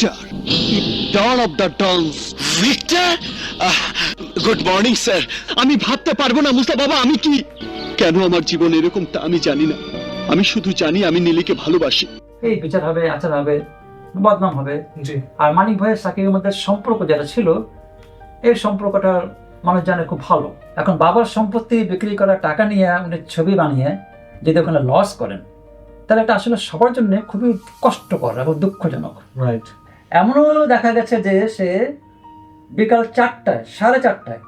Victor Don of the Dons Victor good morning sir আমি ভাবতে পারব না মুস্তা বাবা আমি কি? কেন আমার জীবন এরকম তা আমি জানি না। আমি শুধু জানি আমি নীলিকে ভালোবাসি। এই বিচার হবে আচার হবে বদনাম হবে। জি। আর মানিক ভাইয়ের সাকিবের মধ্যে সম্পর্ক যেটা ছিল এই সম্পর্কটা মানুষ জানে খুব ভালো। এখন বাবার সম্পত্তি বিক্রি করা টাকা নিয়ে উনি ছবি বানিয়ে যদি ওখানে লস করেন তাহলে এটা আসলে সবার জন্য খুবই কষ্টকর এবং দুঃখজনক। রাইট এমনও দেখা গেছে যে সে বিকাল চারটায় সাড়ে চারটায়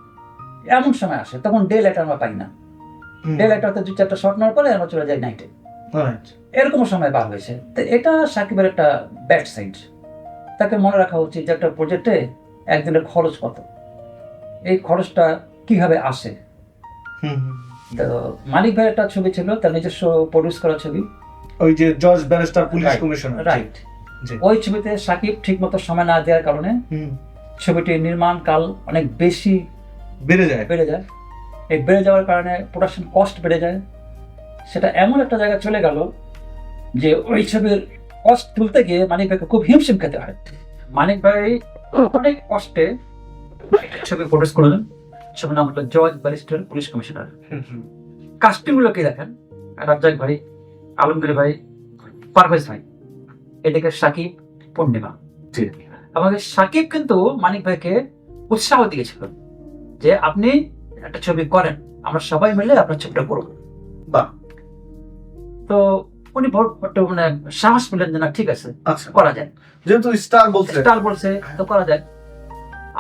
এমন সময় আসে তখন ডে লেটার আমরা পাই না। ডে লেটারতে দু চারটা শর্ট নেওয়ার পরে আমরা চলে যাই নাইটে এরকম সময় বার হয়েছে। তো এটা সাকিবের একটা ব্যাড সাইড তাকে মনে রাখা উচিত যে একটা প্রজেক্টে একদিনের খরচ কত। এই খরচটা কীভাবে আসে। তো মালিক ভাই একটা ছবি ছিল তার নিজস্ব প্রডিউস করা ছবি। ওই যে জজ barrister police Right, commission right. ওই ছবিতে সাকিব ঠিকমতো সময় না দেওয়ার কারণে ছবিটির নির্মাণ কাল অনেক বেশি বেড়ে যায়। বেড়ে যায়। এই বেড়ে যাওয়ার কারণে প্রোডাকশন কস্ট বেড়ে যায়। সেটা এমন একটা জায়গায় চলে গেল যে ওই ছবির কস্ট তুলতে গিয়ে মানিক ভাইকে খুব হিমশিম খেতে হয়। মানিক ভাই অনেক কষ্টে ছবি প্রডিউস করলেন ছবির নাম হলো জজ ব্যারিস্টার পুলিশ কমিশনার। কাস্টিংগুলো কি দেখেন? রাজ্জাক ভাই আলমগীর ভাই পারভেজ ভাই। এদিকে সাকিব পূর্ণিমা। আমাকে সাকিব কিন্তু মানিক ভাইকে উৎসাহ দিয়েছিল যে আপনি একটা ছবি করেন আমরা সবাই মিলে আপনার ছবিটা করব। বাহ তো উনি মানে সাহস পেলেন যে না ঠিক আছে আচ্ছা। করা যায়। যেহেতু স্টার বলতে স্টার বলছে তো করা যায়।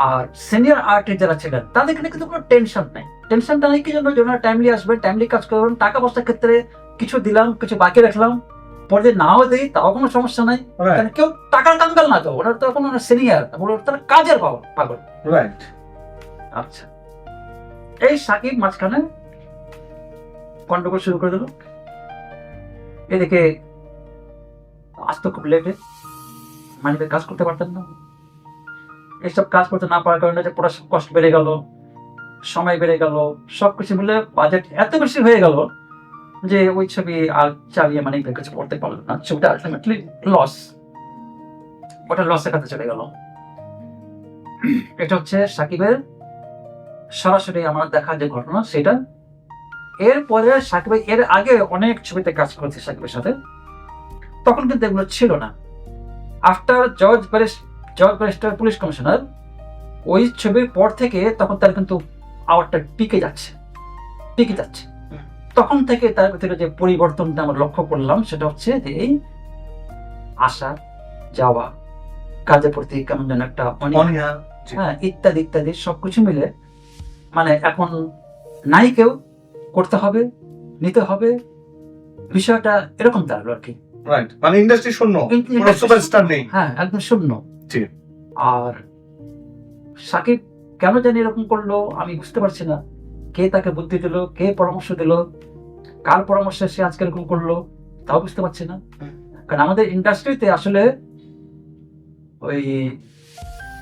আর সিনিয়র আর্টিস্ট যারা ছিলেন তাদের এখানে কিন্তু কোনো টেনশন নাই। টেনশনটা নেই কি জন্য? টাইমলি আসবেন টাইমলি কাজ করবেন টাকা পয়সার ক্ষেত্রে কিছু দিলাম কিছু বাকি রাখলাম পরে নাও দিই তাও কোনো সমস্যা নাই। কারণ কেউ টাকার কাঙ্গাল না তো ওনার তো এখন সিনিয়র ওনার তারা কাজের পাগল রাইট আচ্ছা। এই সাকিব মাঝখানে গন্ডগোল শুরু করে দিল। এদিকে আসতো খুব লেটে মানিকে কাজ করতে পারতেন না। এইসব কাজ করতে না পারার কারণে যে পড়াশোনা কষ্ট বেড়ে গেল সময় বেড়ে গেল সবকিছু মিলে বাজেট এত বেশি হয়ে গেল। যে ওই ছবি আর চালিয়ে মানে কিছু করতে পারল না। ছবিটা আলটিমেটলি লস ওটা লসের কাছে চলে গেল। এটা হচ্ছে সাকিবের সরাসরি আমার দেখা যে ঘটনা, সেটা। এরপরে সাকিব এর আগে অনেক ছবিতে কাজ করেছে সাকিবের সাথে। তখন কিন্তু এগুলো ছিল না। আফটার জর্জ ব্যারিস জর্জ ব্যারিস্টার পুলিশ কমিশনার, ওই ছবির পর থেকে তখন তার কিন্তু আওয়ারটা পিকে যাচ্ছে। পিকে যাচ্ছে। তখন থেকে তার ভিতরে যে পরিবর্তনটা আমরা লক্ষ্য করলাম সেটা হচ্ছে যে এই আসা যাওয়া কাজের প্রতি কেমন যেন একটা হ্যাঁ ইত্যাদি ইত্যাদি সবকিছু মিলে মানে এখন নাই কেউ করতে হবে নিতে হবে বিষয়টা এরকম দাঁড়াল আর কি। রাইট মানে ইন্ডাস্ট্রি শূন্য কোনো সুপারস্টার নেই। হ্যাঁ একদম শূন্য। আর সাকিব কেন জানি এরকম করল আমি বুঝতে পারছি না। কে তাকে বুদ্ধি দিল কে পরামর্শ দিল কার পরামর্শে সে আজকে এরকম করল তাও বুঝতে পারছি না। কারণ আমাদের ইন্ডাস্ট্রিতে আসলে ওই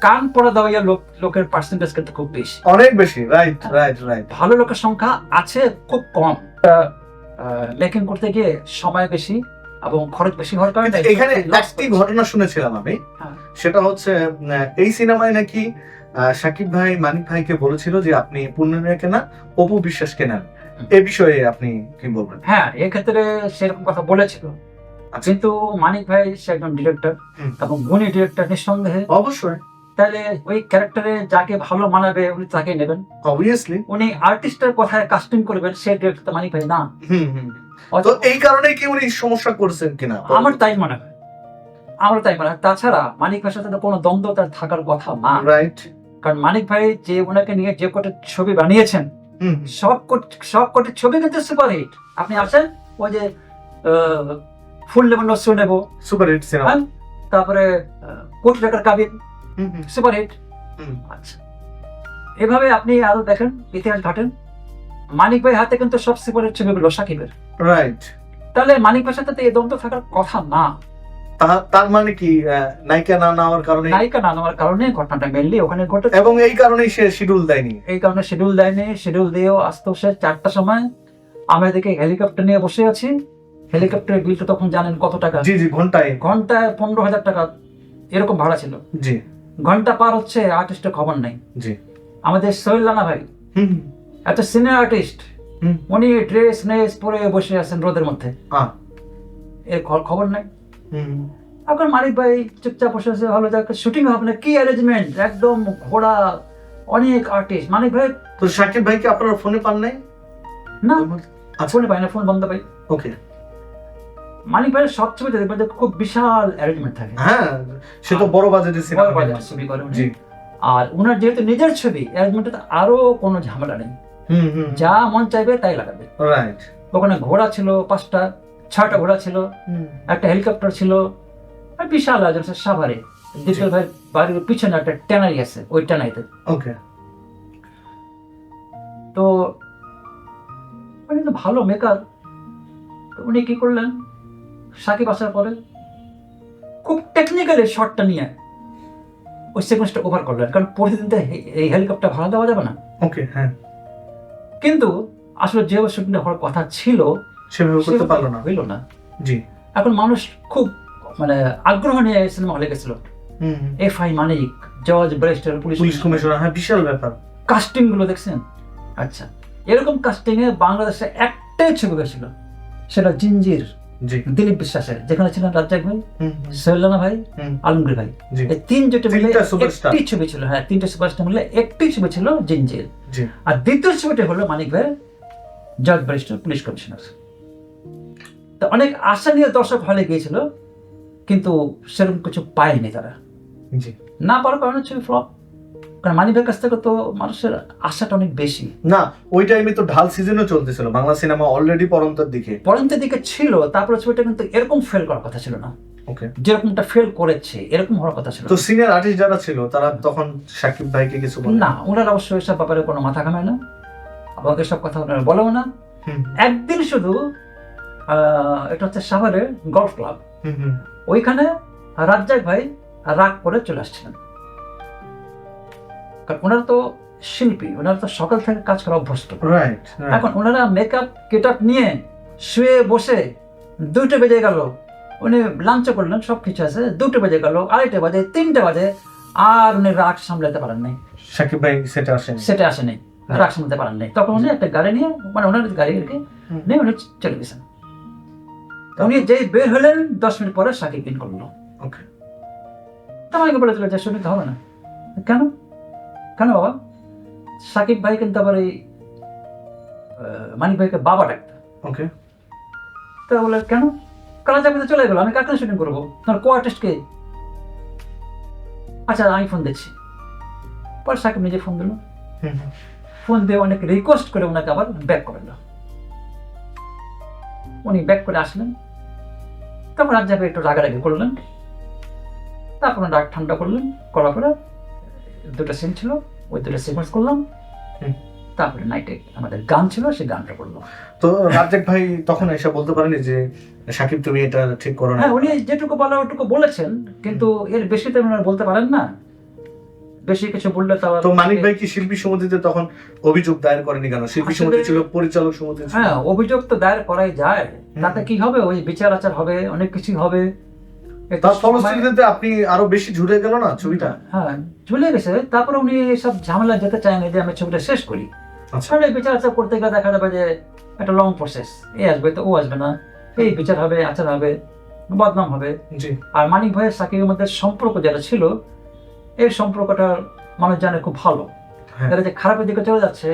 কান পড়া দেওয়া লোক লোকের পার্সেন্টেজ কিন্তু খুব বেশি। অনেক বেশি রাইট রাইট রাইট ভালো লোকের সংখ্যা আছে খুব কম। মেকিং করতে গিয়ে সময় বেশি এবং খরচ বেশি হওয়ার কারণে এখানে একটি ঘটনা শুনেছিলাম আমি। হ্যাঁ। সেটা হচ্ছে এই সিনেমায় নাকি শাকিব ভাই মানিক ভাইকে বলেছিল যে আপনি পূর্ণিমাকে না অপু বিশ্বাসকে নেন। এ বিষয়ে আপনি কি বলবেন? হ্যাঁ এক্ষেত্রে সেরকম কথা বলেছিল। আচ্ছা। কিন্তু মানিক ভাই সে একজন ডিরেক্টর এবং গুণী ডিরেক্টর নিঃসন্দেহে। অবশ্যই। তাহলে ওই ক্যারেক্টারে যাকে ভালো মানাবে উনি তাকে নেবেন। অবভিয়াসলি উনি আর্টিস্টের কথায় কাস্টিং করবেন সে ডিরেক্টর মানিক ভাই না। তো এই কারণে কি উনি সমস্যা করছেন কিনা? আমার তাই মনে হয়। আমার তাই মনে হয়। তাছাড়া মানিক ভাইয়ের সাথে কোনো দ্বন্দ্ব তার থাকার কথা না। রাইট কারণ মানিক ভাই যে ওনাকে নিয়ে যে কটা ছবি বানিয়েছেন সব কোট- সব কটি ছবি কিন্তু সুপার হিট আপনি আসেন ওই যে ফুল নেব নস্য নেব। সুপার হিট সিনেমা তারপরে কোটি টাকার কাবিন সুপার হিট হুম। আচ্ছা। এভাবে আপনি আরও দেখেন ইতিহাস ঘাটেন। মানিক ভাই হাতে কিন্তু সব সুপার হিট ছবিগুলো সাকিবের। রাইট তাহলে মানিক ভাইয়ের সাথে তো এই দ্বন্দ্ব থাকার কথা না। তার মানে কি নায়িকা না নেওয়ার কারণে? নায়িকা না নেওয়ার কারণে ঘটনাটা মেনলি ওখানে ঘটে এবং এই কারণেই সে শিডিউল দেয়নি। এই কারণে শিডিউল দেয়নি শিডিউল দিয়েও আসতে সে চারটার সময় আমরা এদিকে হেলিকপ্টার নিয়ে বসে আছি। হেলিকপ্টারের বিলটা তখন জানেন কত টাকা? জি জি ঘন্টায়। ঘন্টায় পনেরো হাজার টাকা এরকম ভাড়া ছিল। জি। ঘণ্টা পার হচ্ছে আর্টিস্টের খবর নাই। জি। আমাদের সোহেল রানা ভাই হুম এত সিনিয়র আর্টিস্ট হুম। উনি ড্রেস নেস পরে বসে আছেন রোদের মধ্যে। এর খবর নাই। এখন মালিক ভাই চুপচাপ বসে আছে ভালো যাক শুটিং হবে না কি অ্যারেঞ্জমেন্ট একদম ঘোড়া অনেক আর্টিস্ট মালিক ভাই তো সাকিব ভাইকে আপনারা ফোনে পান নাই? না আচ্ছা। ফোনে পাই না ফোন বন্ধ পাই। ওকে। মালিক ভাইয়ের সব ছবিতে দেখবেন যে খুব বিশাল অ্যারেঞ্জমেন্ট থাকে। হ্যাঁ সে তো বড় বাজেটের বড় সিনেমা বাজার ছবি করে জি। আর উনার যেহেতু নিজের ছবি অ্যারেঞ্জমেন্টে আরও কোনো ঝামেলা নেই। হুম হুম। যা মন চাইবে তাই লাগাবে। রাইট ওখানে ঘোড়া ছিল পাঁচটা। ছয়টা ঘোড়া ছিল একটা হেলিকপ্টার ছিল আর বিশাল আয়োজন সাভারে। দ্বিতীয় ভাই বাড়ির পিছনে একটা ট্যানারি আছে ওই ট্যানারিতে। ওকে। তো উনি তো ভালো মেকার উনি কি করলেন? সাকিব আসার পরে খুব টেকনিক্যালি শটটা নিয়ে ওই সিকোয়েন্সটা ওভার করলেন কারণ প্রতিদিন তো এই হেলিকপ্টার ভাড়া দেওয়া যাবে না। ওকে হ্যাঁ। কিন্তু আসলে যে শুটিংটা হওয়ার কথা ছিল সেভাবে করতে পারল না। হইল না। জি। এখন মানুষ খুব মানে আগ্রহ নিয়ে সিনেমা হলে গেছিল। হুম হুম। এফ আই মানিক জজ ব্রেস্টার পুলিশ পুলিশ কমিশনার হ্যাঁ বিশাল ব্যাপার। কাস্টিংগুলো দেখছেন? আচ্ছা। এরকম কাস্টিং এ বাংলাদেশে একটাই ছবি হয়েছিল। সেটা জিঞ্জির জি। দিলীপ বিশ্বাসের যেখানে ছিলেন রাজ্জাক ভাই সৈলানা ভাই আলমগীর ভাই। এই তিন জোটে মিলে একটি ছবি ছিল হ্যাঁ তিনটে সুপারস্টার মিলে একটি ছবি ছিল জিঞ্জির। আর দ্বিতীয় ছবিটা হলো মানিক ভাই জজ ব্যারিস্টার পুলিশ কমিশনার। তো অনেক আশা নিয়ে দর্শক হলে গিয়েছিল কিন্তু সেরকম কিছু পায়নি তারা। জি। না পারার কারণে ছবি ফ্লপ কারণ ভাইয়ের কাছ থেকে তো মানুষের আশাটা অনেক বেশি। না ওই টাইমে তো ঢাল সিজনও চলতেছিল বাংলা সিনেমা অলরেডি পরন্তর দিকে। পরন্তের দিকে ছিল তারপরে ছবিটা কিন্তু এরকম ফেল করার কথা ছিল না। ওকে। যেরকমটা ফেল করেছে এরকম হওয়ার কথা ছিল তো। সিনিয়র আর্টিস্ট যারা ছিল তারা তখন সাকিব ভাইকে কিছু না ওনারা অবশ্যই এসব ব্যাপারে কোনো মাথা ঘামায় না। আমাকে সব কথা ওনারা বলেও না। একদিন শুধু এটা হচ্ছে সাভারের গলফ ক্লাব। ওইখানে রাজ্জাক ভাই রাগ করে চলে আসছিলেন। কারণ ওনারা তো শিল্পী ওনারা তো সকাল থেকে কাজ করা অভ্যস্ত। এখন ওনারা মেকআপ গেট আপ নিয়ে শুয়ে বসে দুটো বেজে গেল। উনি লাঞ্চ করলেন সব কিছু আছে দুটো বেজে গেল আড়াইটে বাজে তিনটে বাজে আর উনি রাগ সামলাতে পারেন নাই। সাকিব ভাই সেটা আসেনি। সেটা আসেনি রাগ সামলাতে পারেন নাই। তখন উনি একটা গাড়ি নিয়ে মানে ওনার গাড়ি আর কি। নিয়ে উনি চলে গেছেন। উনি যেই বের হলেন দশ মিনিট পরে সাকিব ইন করল। ওকে তা আমাকে বলে দিল যে শুনিতে হবে না। কেন? কেন বাবা? সাকিব ভাই কিন্তু আবার এই মানিক ভাইকে বাবা ডাকতো। ওকে তা বলে কেন? কালা চাকরিতে চলে গেলো আমি কাকে শুটিং করব? তোমার কো? আর্টিস্টকে আচ্ছা আমি ফোন দিচ্ছি। পরে সাকিব নিজে ফোন দিল। ফোন দিয়ে অনেক রিকোয়েস্ট করে ওনাকে আবার ব্যাক করে দিল। উনি ব্যাক করে আসলেন। তখন রাত যাবে একটু রাগারাগি করলেন। তারপর রাগ ঠান্ডা করলেন করার পরে দুটো সিন ছিল ওই দুটো সিকোয়েন্স করলাম। তারপরে নাইটে আমাদের গান ছিল সেই গানটা করলাম। তো রাজ্জাক ভাই তখন এসে বলতে পারেনি যে সাকিব তুমি এটা ঠিক করো না? হ্যাঁ উনি যেটুকু বলা ওটুকু বলেছেন কিন্তু এর বেশি তো বলতে পারেন না। বেশি কিছু বললে তো তো মানিক ভাই কি শিল্পী সমিতিতে তখন অভিযোগ দায়ের করেনি কেন? শিল্পী সমিতি ছিল পরিচালক সমিতি হ্যাঁ অভিযোগ তো দায়ের করাই যায়। তাতে কি হবে? ওই বিচার আচার হবে অনেক কিছুই হবে। তার ফলশ্রুতিতে আপনি আরও বেশি ঝুড়ে গেল না ছবিটা? হ্যাঁ ঝুলে গেছে। তারপরে উনি সব ঝামেলা যেতে চায় না যে আমি ছবিটা শেষ করি। আচ্ছা। তাহলে বিচার আচার করতে গেলে দেখা যাবে যে একটা লং প্রসেস এ আসবে তো ও আসবে না। এই বিচার হবে আচার হবে বদনাম হবে। জি। আর মানিক ভাইয়ের সাকিবের মধ্যে সম্পর্ক যেটা ছিল এই সম্পর্কটা মানুষ জানে খুব ভালো। হ্যাঁ। এটা যে খারাপের দিকে চলে যাচ্ছে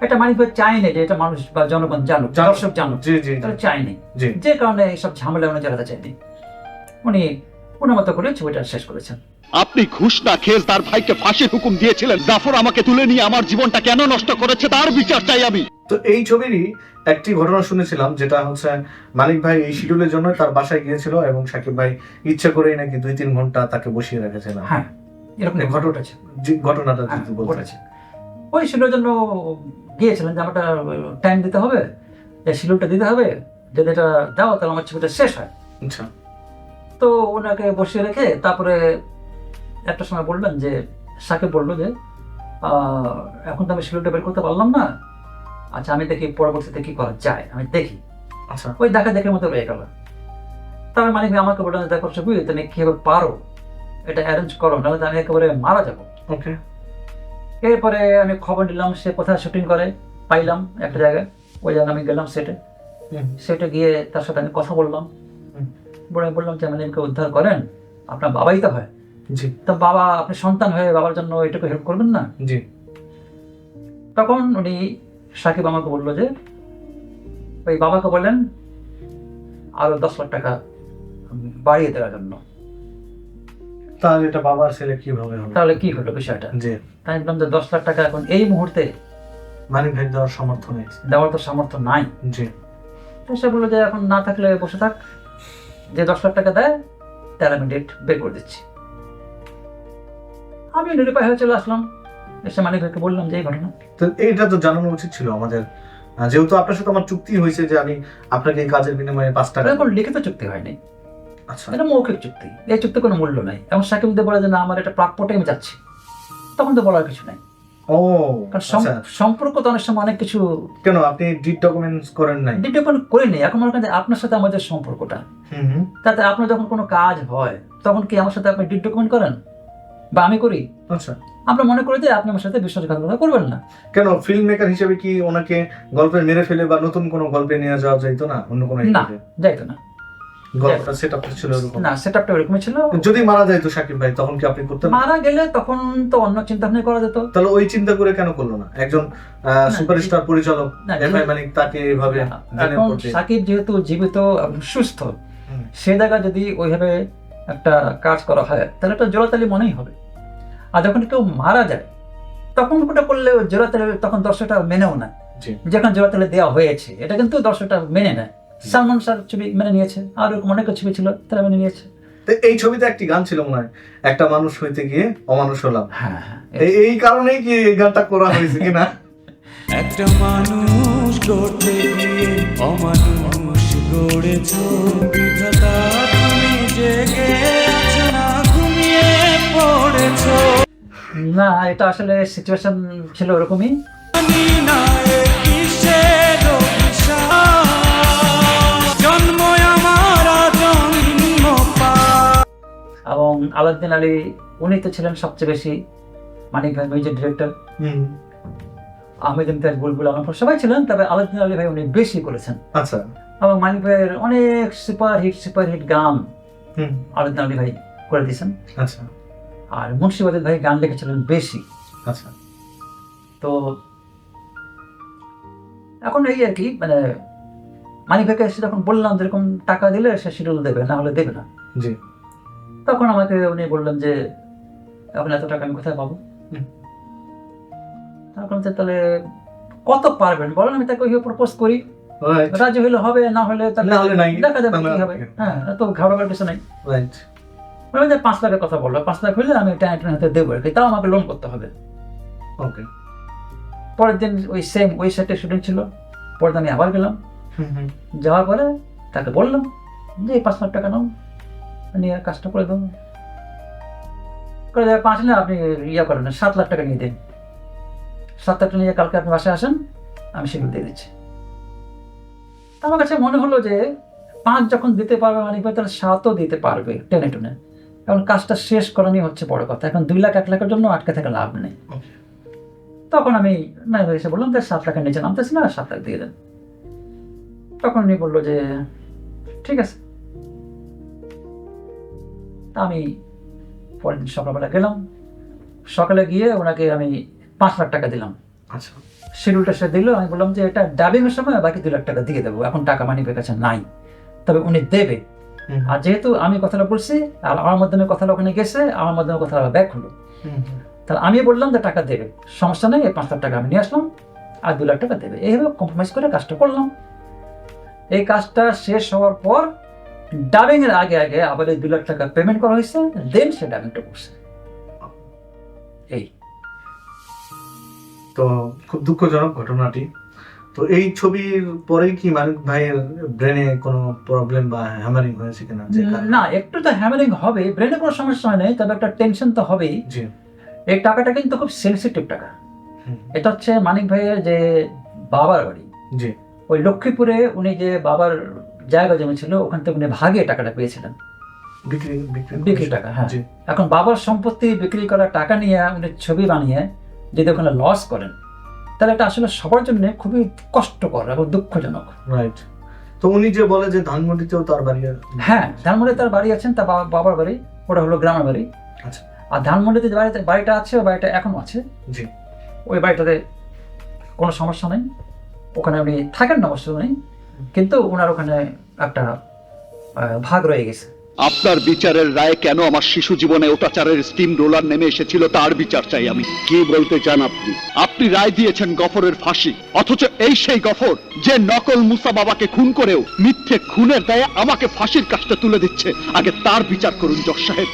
এটা মানিক ভাই চায়নি যে এটা মানুষ বা জনগণ জানুক। দর্শক জানুক জি জি তারা চায়নি। যে কারণে এইসব ঝামেলা উনি চালাতে চায়নি। উনি ওনার মতো করে ছবিটা শেষ করেছেন। আপনি ঘুষ না খেয়ে তার ভাইকে ফাঁসির হুকুম দিয়েছিলেন। জাফর আমাকে তুলে নিয়ে আমার জীবনটা কেন নষ্ট করেছে তার বিচার চাই আমি। তো এই ছবিরই একটি ঘটনা শুনেছিলাম যেটা হচ্ছে মানিক ভাই এই শিডিউলের জন্য তার বাসায় গিয়েছিল এবং সাকিব ভাই ইচ্ছা করেই নাকি দুই তিন ঘণ্টা তাকে বসিয়ে রেখেছিল হ্যাঁ। এরকম ঘটনা ঘটনাটা হ্যাঁ, যদি ঘটেছে। ওই শিলুর জন্য গিয়েছিলেন যে আমারটা টাইম দিতে হবে শিলুরটা দিতে হবে যদি এটা দাও তাহলে আমার ছবিটা শেষ হয়। আচ্ছা। তো ওনাকে বসিয়ে রেখে তারপরে একটা সময় বললেন যে সাকে বলল যে এখন তো আমি শিলুরটা বের করতে পারলাম না। আচ্ছা আমি দেখি পরবর্তীতে কি করা যায় আমি দেখি। আচ্ছা। ওই দেখা দেখের মতো রয়ে গেল। তার মানে আমাকে বললেন দেখো ছবি তুমি কীভাবে পারো? এটা অ্যারেঞ্জ করো নাহলে আমি একেবারে মারা যাব। ওকে এরপরে আমি খবর নিলাম সে কোথায় শুটিং করে পাইলাম একটা জায়গায়। ওই জায়গায় আমি গেলাম সেটে সেটে গিয়ে তার সাথে আমি কথা বললাম। হুম। বলে বললাম যে মানিককে উদ্ধার করেন আপনার বাবাই তো হয়। জি। তো বাবা আপনি সন্তান হয়ে বাবার জন্য এটুকু হেল্প করবেন না? জি। তখন উনি সাকিব আমাকে বলল যে ওই বাবাকে বলেন আরও দশ লাখ টাকা বাড়িয়ে দেওয়ার জন্য। তাহলে এটা বাবার ছেলে কীভাবে হবে? তাহলে কি হলো বিষয়টা? জি। তাই আমি বললাম যে দশ লাখ টাকা এখন এই মুহূর্তে মানিক ভাই দেওয়ার সমর্থ নেই। দেওয়ার তো সামর্থ্য নাই। জি। সে বলল যে এখন না থাকলে বসে থাক। যে দশ লাখ টাকা দেয় তার আমি ডেট বের করে দিচ্ছি। আমি নিরুপায় হয়ে চলে আসলাম। এসে মানিক ভাইকে বললাম যে এই ঘটনা। তো এইটা তো জানানো উচিত ছিল আমাদের। যেহেতু আপনার সাথে আমার চুক্তি হয়েছে যে আমি আপনাকে এই কাজের বিনিময়ে পাঁচ টাকা লিখিত চুক্তি হয়নি। আচ্ছা। এটা মৌখিক চুক্তি। এই চুক্তি কোনো মূল্য নাই। এবং সাকিব যদি বলে যে না আমার এটা প্রাপ্যটাই আমি যাচ্ছি। তখন তো বলার কিছু নাই। ও আচ্ছা। সম্পর্ক তো অনেক সময় অনেক কিছু কেন? আপনি ডিড ডকুমেন্টস করেন নাই? ডিটেপেন্ড করিনি এখন মনে করেন আপনার সাথে আমাদের সম্পর্কটা। তাতে আপনার যখন কোনো কাজ হয় তখন কি আমার সাথে আপনি ডিট ডকুমেন্ট করেন? বা আমি করি? আচ্ছা। আমরা মনে করি যে আপনি আমার সাথে বিশ্বাসঘাতকতা করবেন না। কেন? ফিল্ম মেকার হিসেবে কি ওনাকে গল্পে মেরে ফেলে বা নতুন কোনো গল্পে নিয়ে যাওয়া যাইতো না? অন্য কোনো না যাইতো না। গল্পটা সেট ছিল এরকম। না সেট আপটা ছিল। যদি মারা যাইতো সাকিব ভাই তখন কি আপনি করতেন? মারা গেলে তখন তো অন্য চিন্তা ভাবনা করা যেত। তাহলে ওই চিন্তা করে কেন করল না? একজন সুপারস্টার পরিচালক না, মানিক তাকে এইভাবে জেনে এখন পড়তে। সাকিব যেহেতু জীবিত সুস্থ। সে জায়গায় যদি ওইভাবে একটা কাজ করা হয় তাহলে একটা জোড়াতালি মনেই হবে। আর যখন কেউ মারা যায় তখন ওটা করলে ওই জোড়াতালি তখন দর্শকটা মেনেও না যখন জোড়াতালি দেওয়া হয়েছে এটা কিন্তু দর্শকটা মেনে নেয়। সালমান শাহ ছবি মেনে নিয়েছে আর এরকম অনেক ছবি ছিল তারা মেনে নিয়েছে। এই ছবিতে একটি গান ছিল মনে হয় একটা মানুষ হইতে গিয়ে অমানুষ হলাম। হ্যাঁ হ্যাঁ এই- এই কারণেই কি এই গানটা করা হয়েছে কিনা? একটা মানুষ গড়তে গিয়ে অমানুষ গড়েছ বিধাতা তুমি জেগে আছো না ঘুমিয়ে পড়েছো। না এটা আসলে সিচুয়েশন ছিল ওরকমই। জানি না আলাউদ্দিন আলী উনি তো ছিলেন সবচেয়ে বেশি মানিক ভাই মিউজিক ডিরেক্টর আহমেদ ইমতিয়াজ বুলবুল সবাই ছিলেন তবে আলাউদ্দিন আলী ভাই উনি বেশি করেছেন। আচ্ছা। এবং মানিক ভাইয়ের অনেক সুপার হিট সুপার হিট গান আলাউদ্দিন আলী ভাই করে দিয়েছেন। আচ্ছা। আর মুন্সিবাদের ভাই গান লিখেছিলেন বেশি। আচ্ছা। তো এখন এই আর কি মানে মানিক ভাইকে যখন বললাম যেরকম টাকা দিলে সে শিডিউল দেবে না হলে দেবে না। জি। তখন আমাকে উনি বললেন যে এখন এত টাকা আমি কোথায় পাবো। তখন বলছে, তাহলে কত পারবেন? বলেন আমি তাকে ওইভাবে প্রপোজ করি। রাজি হলে হবে না হলে না হলে নাই। দেখা যাবে কি হবে। হ্যাঁ ঘাবড়াবার কিছু নাই। রাইট বললাম যে পাঁচ লাখের কথা বলল পাঁচ লাখ হলে আমি টেনে হাতে দেবো আর তাও আমাকে লোন করতে হবে। ওকে পরের দিন ওই সেম ওই সেটে শুটিং ছিল। পরের দিন আমি আবার গেলাম। হুম হুম। যাওয়ার পরে তাকে বললাম যে এই পাঁচ লাখ টাকা নাও। নিয়ে কাজটা করে দেবো করে দেবে পাঁচ না আপনি ইয়ে করেন, সাত লাখ টাকা নিয়ে দিন। সাত লাখ টাকা নিয়ে কালকে আপনি বাসায় আসেন, আমি সেগুলো দিয়ে দিচ্ছি। আমার কাছে মনে হলো যে, পাঁচ যখন দিতে পারবে মানিক ভাই তাহলে সাতও দিতে পারবে, টেনে টেনে। এখন কাজটা শেষ করানি হচ্ছে বড় কথা। এখন দুই লাখ, এক লাখের জন্য আটকে থাকা লাভ নেই। তখন আমি না এসে বললাম যে সাত লাখের নিচে নামতেছি না, সাত লাখ দিয়ে দেন। তখন উনি বলল যে, ঠিক আছে। আমি পরের দিন সকালবেলা গেলাম। সকালে গিয়ে ওনাকে আমি পাঁচ লাখ টাকা দিলাম। আচ্ছা। শিডিউলটা সে দিল আমি বললাম যে এটা ডাবিং এর সময় বাকি দু লাখ টাকা দিয়ে দেবো। এখন টাকা মানি কাছে নাই। তবে উনি দেবে। আর যেহেতু আমি কথাটা বলছি আর আমার মাধ্যমে কথাটা ওখানে গেছে আমার মাধ্যমে কথাটা ব্যাক হলো। তাহলে আমি বললাম যে টাকা দেবে। সমস্যা নেই পাঁচ লাখ টাকা আমি নিয়ে আসলাম আর দু লাখ টাকা দেবে। এইভাবে কম্প্রোমাইজ করে কাজটা করলাম। এই কাজটা শেষ হওয়ার পর ডাবিং এর আগে আগে আবার এই দু লাখ টাকা পেমেন্ট করা হয়েছে দেন সে ডাবিংটা করছে। এই। তো খুব দুঃখজনক ঘটনাটি। তো এই ছবির পরেই কি মানিক ভাইয়ের ব্রেনে কোনো প্রবলেম বা হ্যামারিং হয়েছে কিনা? না একটু তো হ্যামারিং হবে ব্রেনে কোনো সমস্যা হয় নাই তবে একটা টেনশন তো হবেই। জি। এই টাকাটা কিন্তু খুব সেন্সিটিভ টাকা। এটা হচ্ছে মানিক ভাইয়ের যে বাবার বাড়ি। জি। ওই লক্ষ্মীপুরে উনি যে বাবার জায়গা জমি ছিল ওখান থেকে উনি ভাগে টাকাটা পেয়েছিলেন। বিক্রি টাকা হ্যাঁ। এখন বাবার সম্পত্তি বিক্রি করা টাকা নিয়ে উনি ছবি বানিয়ে যদি ওখানে লস করেন তাহলে এটা আসলে সবার জন্য খুবই কষ্টকর এবং দুঃখজনক। রাইট তো উনি যে বলে যে ধানমন্ডিতেও তার বাড়ি হ্যাঁ ধানমন্ডি তার বাড়ি আছেন তার বাবার বাড়ি ওটা হলো গ্রামের বাড়ি। আচ্ছা। আর ধানমন্ডিতে যে বাড়িতে বাড়িটা আছে ওই বাড়িটা এখনও আছে। জি। ওই বাড়িটাতে কোনো সমস্যা নেই। ওখানে উনি থাকেন না অবশ্য নেই কিন্তু ওনার ওখানে একটা ভাগ রয়ে গেছে। আপনার বিচারের রায় কেন আমার শিশু জীবনে অত্যাচারের স্টিম রোলার নেমে এসেছিল তার বিচার চাই আমি। কি বলতে চান আপনি? আপনি রায় দিয়েছেন গফরের ফাঁসি, অথচ এই সেই গফর যে নকল মুসা বাবাকে খুন করেও মিথ্যে খুনের দায়ে আমাকে ফাঁসির কাজটা তুলে দিচ্ছে। আগে তার বিচার করুন জজ সাহেব।